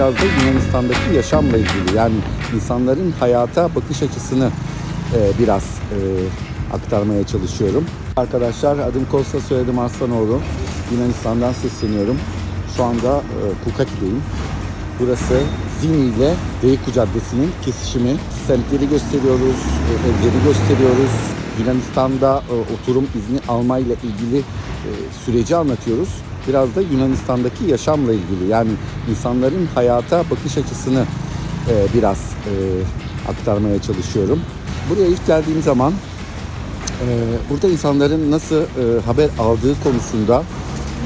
biraz da Yunanistan'daki yaşamla ilgili. Yani insanların hayata bakış açısını e, biraz e, aktarmaya çalışıyorum. Arkadaşlar adım Kosta soyadım Arslanoğlu. Yunanistan'dan sesleniyorum. Şu anda e, Kukaki'deyim. Burası Zini ile Beykoz Caddesi'nin kesişimi. Semtleri gösteriyoruz, e, evleri gösteriyoruz. Yunanistan'da e, oturum izni almayla ilgili süreci anlatıyoruz. Biraz da Yunanistan'daki yaşamla ilgili. Yani insanların hayata bakış açısını e, biraz e, aktarmaya çalışıyorum. Buraya ilk geldiğim zaman e, burada insanların nasıl e, haber aldığı konusunda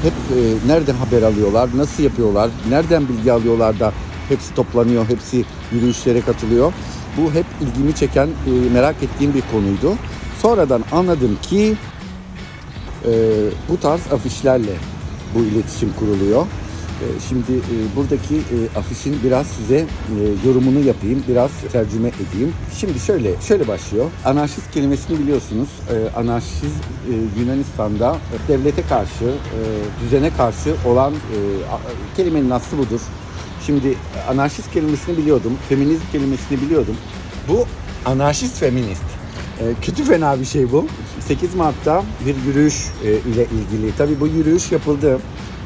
hep e, nereden haber alıyorlar, nasıl yapıyorlar, nereden bilgi alıyorlar da hepsi toplanıyor, hepsi yürüyüşlere katılıyor. Bu hep ilgimi çeken, e, merak ettiğim bir konuydu. Sonradan anladım ki e, bu tarz afişlerle bu iletişim kuruluyor. E, Şimdi e, buradaki e, afişin biraz size e, yorumunu yapayım, biraz tercüme edeyim. Şimdi şöyle şöyle başlıyor. Anarşist kelimesini biliyorsunuz. E, Anarşist e, Yunanistan'da devlete karşı, e, düzene karşı olan e, kelimenin aslı budur. Şimdi anarşist kelimesini biliyordum, feminizm kelimesini biliyordum. Bu anarşist feminist. E, kötü fena bir şey bu. 8 Mart'ta bir yürüyüş e, ile ilgili. Tabii bu yürüyüş yapıldı.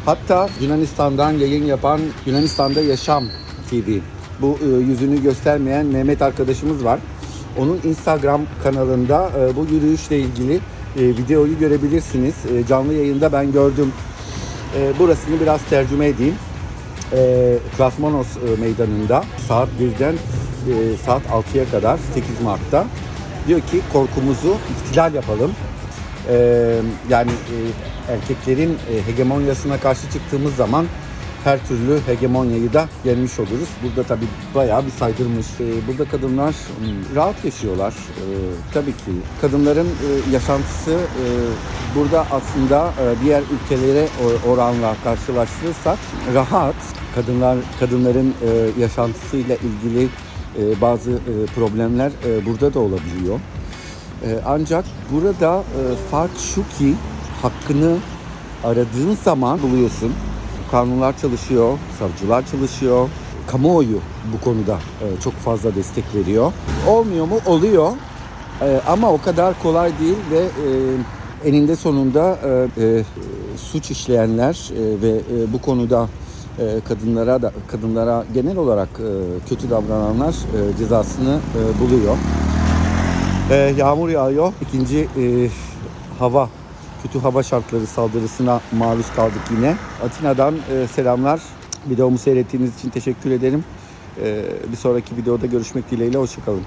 Hatta Yunanistan'dan yayın yapan Yunanistan'da Yaşam TV. Bu e, yüzünü göstermeyen Mehmet arkadaşımız var. Onun Instagram kanalında bu yürüyüşle ilgili videoyu görebilirsiniz. Canlı yayında ben gördüm. Burasını biraz tercüme edeyim Krasmonos e, meydanında saat 1'den e, saat 6'ya kadar 8 Mart'ta diyor ki korkumuzu ihtilal yapalım. E, yani e, erkeklerin e, hegemonyasına karşı çıktığımız zaman her türlü hegemonyayı da yenmiş oluruz. Burada tabii bayağı bir saydırmış. E, burada kadınlar hmm, rahat yaşıyorlar. E, tabii ki kadınların e, yaşantısı burada aslında diğer ülkelere oranla karşılaştırırsak rahat. Kadınlar kadınların yaşantısıyla ilgili e, bazı e, problemler e, burada da olabiliyor. E, ancak burada e, fark şu ki hakkını aradığın zaman buluyorsun. Kanunlar çalışıyor, savcılar çalışıyor. Kamuoyu bu konuda çok fazla destek veriyor. Olmuyor mu? Oluyor. Ama o kadar kolay değil ve eninde sonunda suç işleyenler ve bu konuda kadınlara da kadınlara genel olarak e, kötü davrananlar e, cezasını e, buluyor. Ee, yağmur yağıyor. İkinci hava, kötü hava şartları saldırısına maruz kaldık yine. Atina'dan selamlar. Videomu seyrettiğiniz için teşekkür ederim. Ee, bir sonraki videoda görüşmek dileğiyle. Hoşçakalın.